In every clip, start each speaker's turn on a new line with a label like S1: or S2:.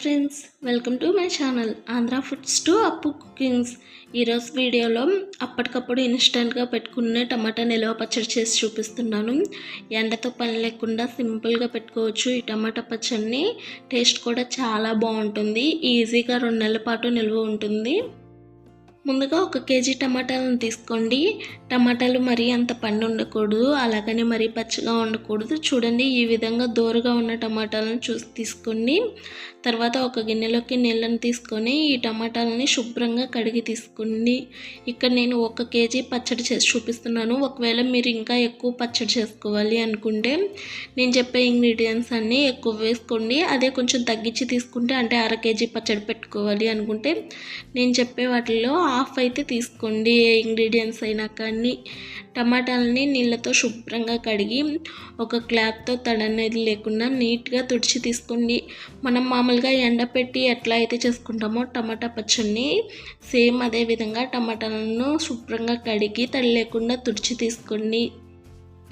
S1: Friends welcome to my channel Andhra foods to Appu cookings ఈరోజు వీడియోలో అప్పటికప్పుడు ఇన్స్టెంట్గా పెట్టుకునే టమాటా నిల్వ పచ్చడి చేసి చూపిస్తున్నాను. ఎండతో పని లేకుండా సింపుల్గా పెట్టుకోవచ్చు. ఈ టమాటా పచ్చడిని టేస్ట్ కూడా చాలా బాగుంటుంది. ఈజీగా రెండు నెలల పాటు నిల్వ ఉంటుంది. ముందుగా ఒక కేజీ టమాటాలను తీసుకోండి. టమాటాలు మరీ అంత పండు ఉండకూడదు అలాగని మరీ పచ్చగా ఉండకూడదు. చూడండి ఈ విధంగా దూరగా ఉన్న టమాటాలను చూసి తీసుకోండి. తర్వాత ఒక గిన్నెలోకి నీళ్ళని తీసుకొని ఈ టమాటాలని శుభ్రంగా కడిగి తీసుకోండి. ఇక్కడ నేను ఒక కేజీ పచ్చడి చేసి చూపిస్తున్నాను. ఒకవేళ మీరు ఇంకా ఎక్కువ పచ్చడి చేసుకోవాలి అనుకుంటే నేను చెప్పే ఇంగ్రీడియంట్స్ అన్నీ ఎక్కువ వేసుకోండి. అదే కొంచెం తగ్గించి తీసుకుంటే అంటే అర కేజీ పచ్చడి పెట్టుకోవాలి అనుకుంటే నేను చెప్పే వాటిల్లో హాఫ్ అయితే తీసుకోండి ఏ ఇంగ్రీడియంట్స్ అయినా కానీ. టమాటాలని నీళ్ళతో శుభ్రంగా కడిగి ఒక క్లాత్తో తడనేది లేకుండా నీట్గా తుడిచి తీసుకోండి. మనం మామూలుగా ఎండపెట్టి ఎట్లా అయితే చేసుకుంటామో టమాటా పచ్చడిని సేమ్ అదే విధంగా టమాటాలను శుభ్రంగా కడిగి తడి లేకుండా తుడిచి తీసుకోండి.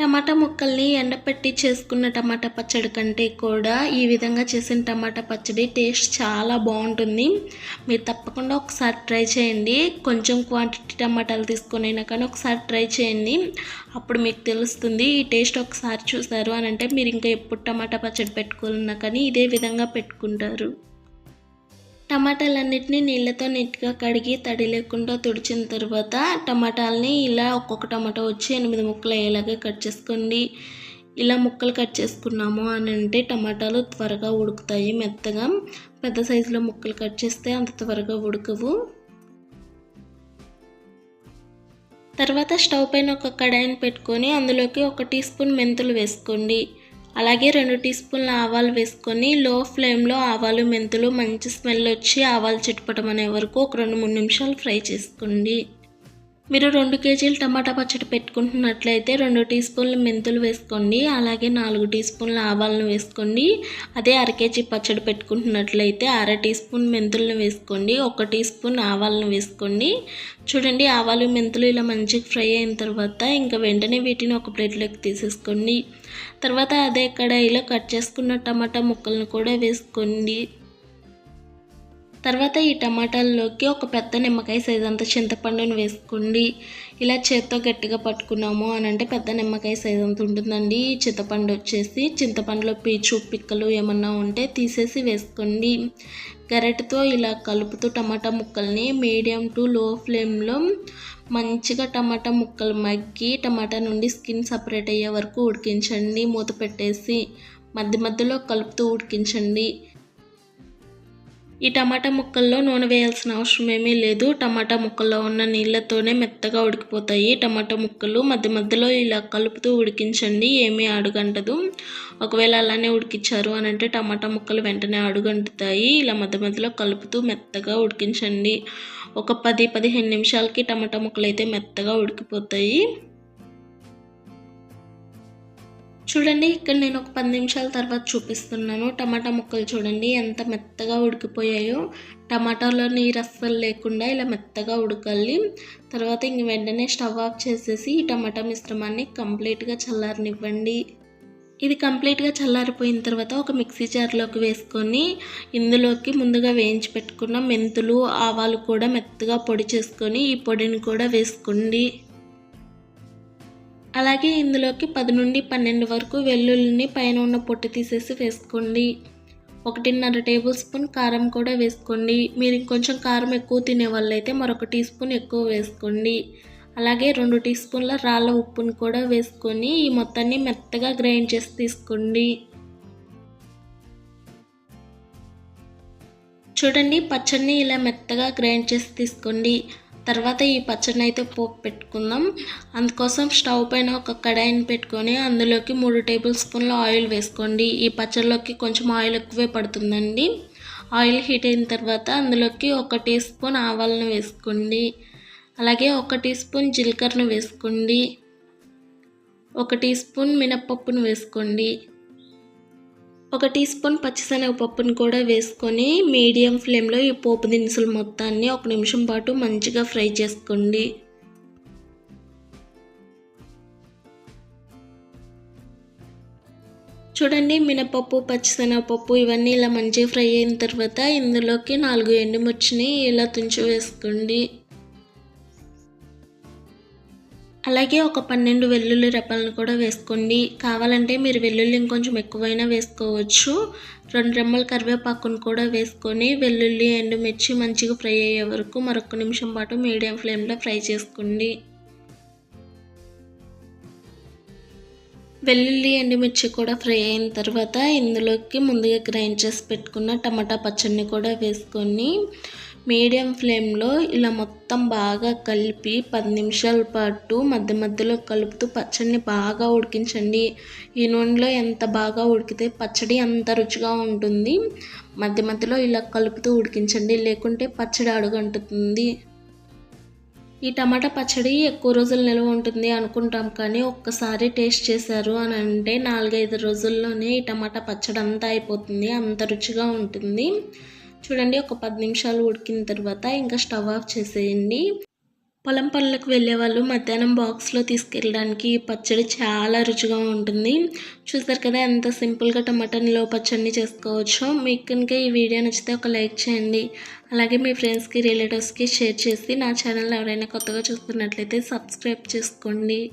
S1: టమాటా ముక్కల్ని ఎండపెట్టి చేసుకున్న టమాటా పచ్చడి కంటే కూడా ఈ విధంగా చేసిన టమాటా పచ్చడి టేస్ట్ చాలా బాగుంటుంది. మీరు తప్పకుండా ఒకసారి ట్రై చేయండి. కొంచెం క్వాంటిటీ టమాటాలు తీసుకొని కానీ ఒకసారి ట్రై చేయండి. అప్పుడు మీకు తెలుస్తుంది ఈ టేస్ట్ ఒకసారి చూసారు అని అంటే మీరు ఇంకా ఎప్పుడు టమాటా పచ్చడి పెట్టుకోవాలన్నా కానీ ఇదే విధంగా పెట్టుకుంటారు. టమాటాలన్నిటిని నీళ్ళతో నీట్గా కడిగి తడి లేకుండా తుడిచిన తర్వాత టమాటాలని ఇలా ఒక్కొక్క టమాటా వచ్చి ఎనిమిది ముక్కలు అయ్యేలాగా కట్ చేసుకోండి. ఇలా ముక్కలు కట్ చేసుకున్నాము అని అంటే టమాటాలు త్వరగా ఉడుకుతాయి మెత్తగా. పెద్ద సైజులో ముక్కలు కట్ చేస్తే అంత త్వరగా ఉడకవు. తర్వాత స్టవ్ పైన ఒక కడాయిని పెట్టుకొని అందులోకి ఒక టీ స్పూన్ మెంతులు వేసుకోండి. అలాగే రెండు టీ స్పూన్ల ఆవాలు వేసుకొని లో ఫ్లేమ్లో ఆవాలు మెంతులు మంచి స్మెల్ వచ్చి ఆవాలు చిట్టుపటం అనే వరకు ఒక రెండు మూడు నిమిషాలు ఫ్రై చేసుకోండి. మీరు రెండు కేజీలు టమాటా పచ్చడి పెట్టుకుంటున్నట్లయితే రెండు టీ స్పూన్ల మెంతులు వేసుకోండి అలాగే నాలుగు టీ స్పూన్ల ఆవాలను వేసుకోండి అదే అర కేజీ పచ్చడి పెట్టుకుంటున్నట్లయితే అర టీ స్పూన్ మెంతులను వేసుకోండి ఒక టీ స్పూన్ ఆవాలను వేసుకోండి. చూడండి ఆవాలు మెంతులు ఇలా మంచిగా ఫ్రై అయిన తర్వాత ఇంకా వెంటనే వీటిని ఒక ప్లేట్లోకి తీసేసుకోండి. తర్వాత అదే కడాయిలో కట్ చేసుకున్న టమాటా ముక్కలను కూడా వేసుకోండి. తర్వాత ఈ టమాటాల్లోకి ఒక పెద్ద నిమ్మకాయ సైజ్ అంత చింతపండుని వేసుకోండి. ఇలా చేత్తో గట్టిగా పట్టుకున్నాము అని అంటే పెద్ద నిమ్మకాయ సైజ్ అంత ఉంటుందండి. ఈ చింతపండు వచ్చేసి చింతపండులో పీచు పిక్కలు ఏమన్నా ఉంటే తీసేసి వేసుకోండి. గరెటతో ఇలా కలుపుతూ టమాటా ముక్కల్ని మీడియం టు లో ఫ్లేమ్లో మంచిగా టమాటా ముక్కలు మగ్గి టమాటా నుండి స్కిన్ సపరేట్ అయ్యే వరకు ఉడికించండి. మూత పెట్టేసి మధ్య మధ్యలో కలుపుతూ ఉడికించండి. ఈ టమాటా ముక్కల్లో నూనె వేయాల్సిన అవసరం ఏమీ లేదు. టమాటా ముక్కల్లో ఉన్న నీళ్ళతోనే మెత్తగా ఉడికిపోతాయి. టమాటా ముక్కలు మధ్య మధ్యలో ఇలా కలుపుతూ ఉడికించండి. ఏమీ అడుగంటదు ఒకవేళ అలానే ఉడికించారు అని అంటే టమాటా ముక్కలు వెంటనే అడుగంటుతాయి ఇలా మధ్య మధ్యలో కలుపుతూ మెత్తగా ఉడికించండి. ఒక పది పదిహేను నిమిషాలకి టమాటా ముక్కలు అయితే మెత్తగా ఉడికిపోతాయి. చూడండి ఇక్కడ నేను ఒక పది నిమిషాల తర్వాత చూపిస్తున్నాను. టమాటా ముక్కలు చూడండి ఎంత మెత్తగా ఉడికిపోయాయో. టమాటాలో నీరు అస్సలు లేకుండా ఇలా మెత్తగా ఉడకాలి. తర్వాత ఇంక వెంటనే స్టవ్ ఆఫ్ చేసేసి ఈ టమాటా మిశ్రమాన్ని కంప్లీట్గా చల్లారనివ్వండి. ఇది కంప్లీట్గా చల్లారిపోయిన తర్వాత ఒక మిక్సీ జార్లోకి వేసుకొని ఇందులోకి ముందుగా వేయించి పెట్టుకున్న మెంతులు ఆవాలు కూడా మెత్తగా పొడి చేసుకొని ఈ పొడిని కూడా వేసుకోండి. అలాగే ఇందులోకి పది నుండి పన్నెండు వరకు వెల్లుల్లిని పైన ఉన్న పొట్టు తీసేసి వేసుకోండి. ఒకటిన్నర టేబుల్ స్పూన్ కారం కూడా వేసుకోండి. మీరు ఇంకొంచెం కారం ఎక్కువ తినే వాళ్ళైతే మరొక టీ స్పూన్ ఎక్కువ వేసుకోండి. అలాగే రెండు టీ స్పూన్ల రాళ్ళ ఉప్పును కూడా వేసుకొని ఈ మొత్తాన్ని మెత్తగా గ్రైండ్ చేసి తీసుకోండి. చూడండి పచ్చడిని ఇలా మెత్తగా గ్రైండ్ చేసి తీసుకోండి. తర్వాత ఈ పచ్చడిని అయితే పోపు పెట్టుకుందాం. అందుకోసం స్టవ్ పైన ఒక కడాయిని పెట్టుకొని అందులోకి మూడు టేబుల్ స్పూన్ల ఆయిల్ వేసుకోండి. ఈ పచ్చడిలోకి కొంచెం ఆయిల్ ఎక్కువే పడుతుందండి. ఆయిల్ హీట్ అయిన తర్వాత అందులోకి ఒక టీ స్పూన్ ఆవాలను వేసుకోండి. అలాగే ఒక టీ స్పూన్ జీలకర్రను వేసుకోండి. ఒక టీ స్పూన్ మినప్పప్పును వేసుకోండి. ఒక టీ స్పూన్ పచ్చిశనగపప్పును కూడా వేసుకొని మీడియం ఫ్లేమ్లో ఈ పోపు దినుసులు మొత్తాన్ని ఒక నిమిషం పాటు మంచిగా ఫ్రై చేసుకోండి. చూడండి మినపప్పు పచ్చిశనగపప్పు ఇవన్నీ ఇలా మంచిగా ఫ్రై అయిన తర్వాత ఇందులోకి నాలుగు ఎండుమిర్చిని ఇలా తుంచి వేసుకోండి. అలాగే ఒక పన్నెండు వెల్లుల్లి రెప్పలను కూడా వేసుకోండి. కావాలంటే మీరు వెల్లుల్లి ఇంకొంచెం ఎక్కువైనా వేసుకోవచ్చు. రెండు రెమ్మల కరివేపాకును కూడా వేసుకొని వెల్లుల్లి ఎండుమిర్చి మంచిగా ఫ్రై అయ్యే వరకు మరొక నిమిషం పాటు మీడియం ఫ్లేమ్లో ఫ్రై చేసుకోండి. వెల్లుల్లి ఎండుమిర్చి కూడా ఫ్రై అయిన తర్వాత ఇందులోకి ముందుగా గ్రైండ్ చేసి పెట్టుకున్న టమాటా పచ్చడిని కూడా వేసుకొని మీడియం ఫ్లేమ్లో ఇలా మొత్తం బాగా కలిపి పది నిమిషాల పాటు మధ్య మధ్యలో కలుపుతూ పచ్చడిని బాగా ఉడికించండి. ఈ నూనెలో ఎంత బాగా ఉడికితే పచ్చడి అంత రుచిగా ఉంటుంది. మధ్య మధ్యలో ఇలా కలుపుతూ ఉడికించండి లేకుంటే పచ్చడి అడుగంటుతుంది. ఈ టమాటా పచ్చడి ఎక్కువ రోజులు నిల్వ ఉంటుంది అనుకుంటాం కానీ ఒక్కసారి టేస్ట్ చేశారు అని అంటే నాలుగైదు రోజుల్లోనే ఈ టమాటా పచ్చడి అంతా అయిపోతుంది అంత రుచిగా ఉంటుంది. చూడండి ఒక పది నిమిషాలు ఉడికిన తర్వాత ఇంకా స్టవ్ ఆఫ్ చేసేయండి. పొలం పనులకు వెళ్ళే వాళ్ళు మధ్యాహ్నం బాక్స్లో తీసుకెళ్ళడానికి పచ్చడి చాలా రుచిగా ఉంటుంది. చూసారు కదా ఎంత సింపుల్గా టమాటా పచ్చడిని చేసుకోవచ్చో. మీకు కనుక ఈ వీడియో నచ్చితే ఒక లైక్ చేయండి. అలాగే మీ ఫ్రెండ్స్కి రిలేటివ్స్కి షేర్ చేసి నా ఛానల్ ఎవరైనా కొత్తగా చూస్తున్నట్లయితే సబ్స్క్రైబ్ చేసుకోండి.